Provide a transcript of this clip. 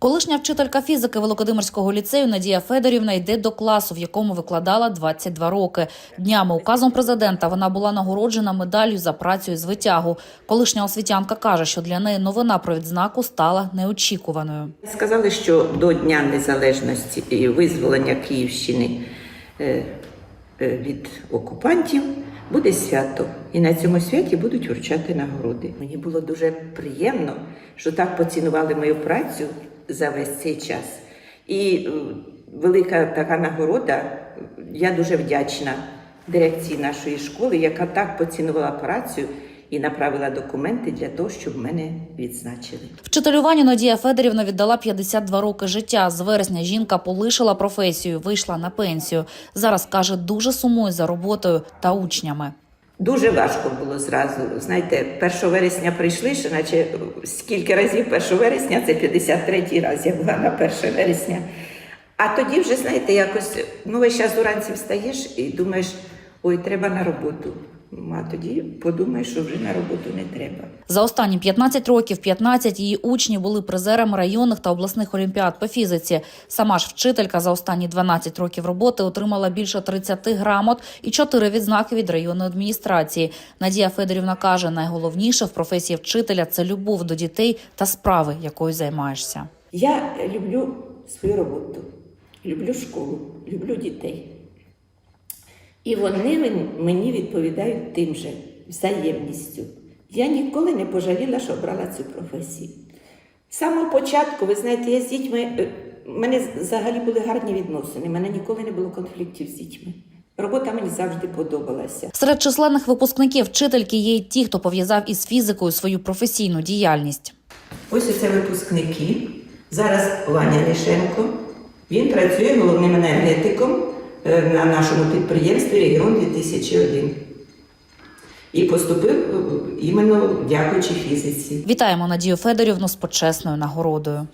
Колишня вчителька фізики Великодимирського ліцею Надія Федорівна йде до класу, в якому викладала 22 роки. Днями указом президента вона була нагороджена медаллю за працю із витягу. Колишня освітянка каже, що для неї новина про відзнаку стала неочікуваною. Сказали, що до Дня Незалежності і визволення Київщини е, е, від окупантів буде свято. І на цьому святі будуть вручати нагороди. Мені було дуже приємно, що так поцінували мою працю за весь цей час. І е, велика така нагорода. Я дуже вдячна дирекції нашої школи, яка так поцінувала працю і направила документи для того, щоб мене відзначили. Вчителюванню Надія Федорівна віддала 52 роки життя. З вересня жінка полишила професію, вийшла на пенсію. Зараз каже, дуже сумує за роботою та учнями. Дуже важко було зразу. Знаєте, 1 вересня прийшли, ще наче скільки разів 1 вересня, це 53-й раз я була на 1 вересня. А тоді вже, знаєте, якось, ну весь час уранці встаєш і думаєш, ой, треба на роботу. Ну, А тоді подумаєш, що вже на роботу не треба. За останні 15 років 15 її учнів були призерами районних та обласних олімпіад по фізиці. Сама ж вчителька за останні 12 років роботи отримала більше 30 грамот і 4 відзнаки від районної адміністрації. Надія Федорівна каже, найголовніше в професії вчителя це любов до дітей та справи, якою займаєшся. Я люблю свою роботу, люблю школу, люблю дітей. І вони мені відповідають тим же взаємністю. Я ніколи не пожаліла, що обрала цю професію. З самого початку, ви знаєте, я з дітьми, е, в мене взагалі були гарні відносини, в мене ніколи не було конфліктів з дітьми. Робота мені завжди подобалася. Серед численних випускників вчительки є й ті, хто пов'язав із фізикою свою професійну діяльність. Ось оце випускники. Зараз Ваня Лішенко. Він працює головним енергетиком е, на нашому підприємстві Регіон 2001. І поступив е, іменно дякуючи фізиці. Вітаємо Надію Федорівну з почесною нагородою.